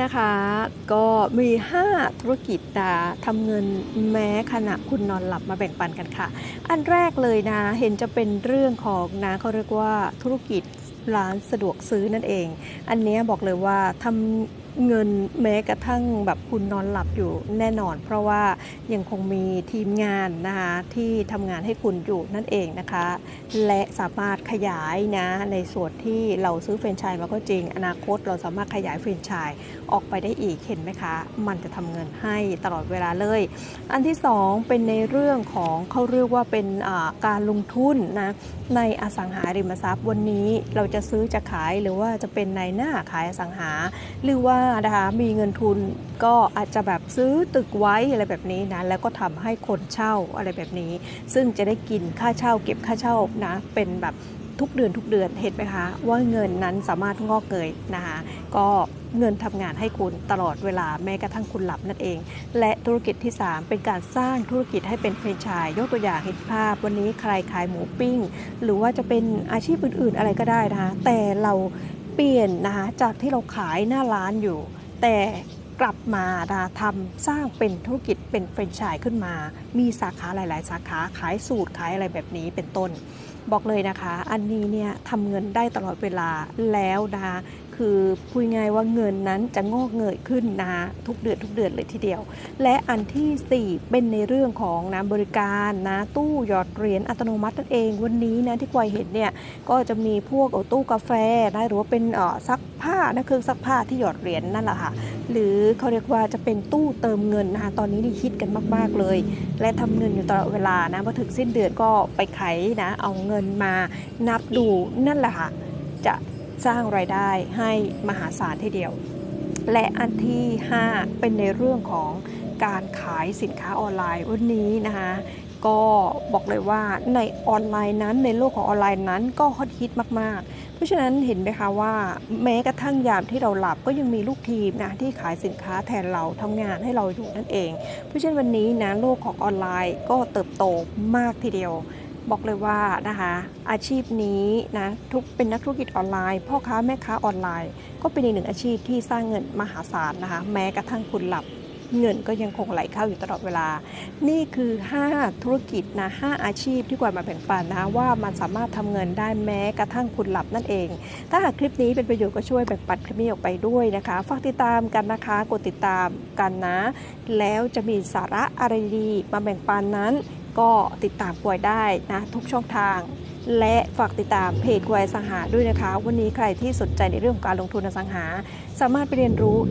นะคะก็มี 5 ธุรกิจนะทำเงินแม้ขณะคุณนอนหลับมาแบ่งปันกันค่ะ อันแรกเลยนะเห็นจะเป็นเรื่องของนะเขาเรียกว่าธุรกิจร้านสะดวกซื้อนั่นเอง อันนี้บอกเลยว่าทำ เงินแม้กระทั่งแบบคุณนอนหลับอยู่แน่นอน เพราะว่ายังคงมีทีมงานนะคะที่ทำงานให้คุณอยู่นั่นเองนะคะ และสามารถขยายนะในส่วนที่เราซื้อแฟรนไชส์มาก็จริง อนาคตเราสามารถขยายแฟรนไชส์ออกไปได้อีกเห็นไหมคะ มันจะทำเงินให้ตลอดเวลาเลย อันที่สองเป็นในเรื่องของเขาเรียกว่าเป็นการลงทุนนะในอสังหาริมทรัพย์วันนี้เราจะซื้อจะขายหรือว่าจะเป็นในหน้าขายอสังหา หรือว่านะคะมีเงินทุนก็อาจจะแบบซื้อตึกไว้อะไรแบบนี้นะแล้วก็ทำให้คนเช่าอะไรแบบนี้ ซึ่งจะได้กินค่าเช่า เก็บค่าเช่านะเป็นแบบทุกเดือนทุกเดือนเห็นไหมคะ ว่าเงินนั้นสามารถงอกเกยนะคะก็เงินทำงานให้คุณตลอดเวลาแม้กระทั่งคุณหลับนั่นเอง และธุรกิจที่ 3 เป็นการสร้างธุรกิจให้เป็นแฟรนไชส์ยกตัวอย่างเห็นภาพ วันนี้ใครขายหมูปิ้ง หรือว่าจะเป็นอาชีพอื่นๆอะไรก็ได้นะคะแต่เรา เปลี่ยนนะคะจากที่เราขายหน้าร้านอยู่ แต่กลับมานะทำสร้างเป็นธุรกิจเป็นแฟรนไชส์ขึ้นมา มีสาขาหลาย ๆ สาขาขายสูตรขายอะไรแบบนี้เป็นต้น บอกเลยนะคะ อันนี้เนี่ยทำเงินได้ตลอดเวลาแล้วนะคะคือพูดง่ายว่าเงินนั้นจะงอกเงยขึ้นนะทุกเดือนทุกเดือนเลยทีเดียว และอันทีสี่4 เป็นในเรื่องของนะบริการนะตู้หยอดเหรียญอัตโนมัตินั่นเองวันนี้นะที่กวยเห็นเนี่ยก็จะมีพวกตู้กาแฟนะหรือว่าเป็นซักผ้านะเครื่องซักผ้าที่หยอดเหรียญนั่นแหละค่ะหรือเขาเรียกว่าจะเป็นตู้เติมเงินนะคะตอนนี้นี่ฮิตกันมาก ๆเลย และทำเงินอยู่ตลอดเวลานะพอถึงสิ้นเดือนก็ไปไขนะเอาเงินมานับดูนั่นแหละค่ะจะ สร้างรายได้ให้มหาศาลทีเดียว และอันที่ 5 เป็นในเรื่องของการขายสินค้าออนไลน์วันนี้นะคะก็บอกเลยว่าในออนไลน์นั้นในโลกของออนไลน์นั้นก็ฮอตฮิตมาก ๆ เพราะฉะนั้นเห็นไหมคะว่าแม้กระทั่งยามที่เราหลับก็ยังมีลูกทีมนะที่ขายสินค้าแทนเราทำงานให้เราอยู่นั่นเอง เพราะฉะนั้นวันนี้นะโลกของออนไลน์ก็เติบโตมากทีเดียว บอกเลยว่านะคะอาชีพนี้นะทุกเป็นนักธุรกิจออนไลน์ พ่อค้าแม่ค้าออนไลน์ ก็เป็นอีกหนึ่งอาชีพที่สร้างเงินมหาศาลนะคะแม้กระทั่งคุณหลับเงินก็ยังคงไหลเข้าอยู่ตลอดเวลา นี่คือ 5 ธุรกิจนะ5อาชีพที่กวามาแบ่งปันนะว่ามันสามารถทำเงินได้แม้กระทั่งคุณหลับนั่นเอง ถ้าหากคลิปนี้เป็นประโยชน์ก็ช่วยแบ่งปันคลิปนี้ออกไปด้วยนะคะ ฝากติดตามกันนะคะ กดติดตามกันนะ แล้วจะมีสาระอะไรดีมาแบ่งปันนั้น ก็ติดตามกวยได้นะทุกช่องทาง และฝากติดตามเพจกวยสังหาด้วยนะคะ วันนี้ใครที่สนใจในเรื่องของการลงทุนอสังหา สามารถไปเรียนรู้ได้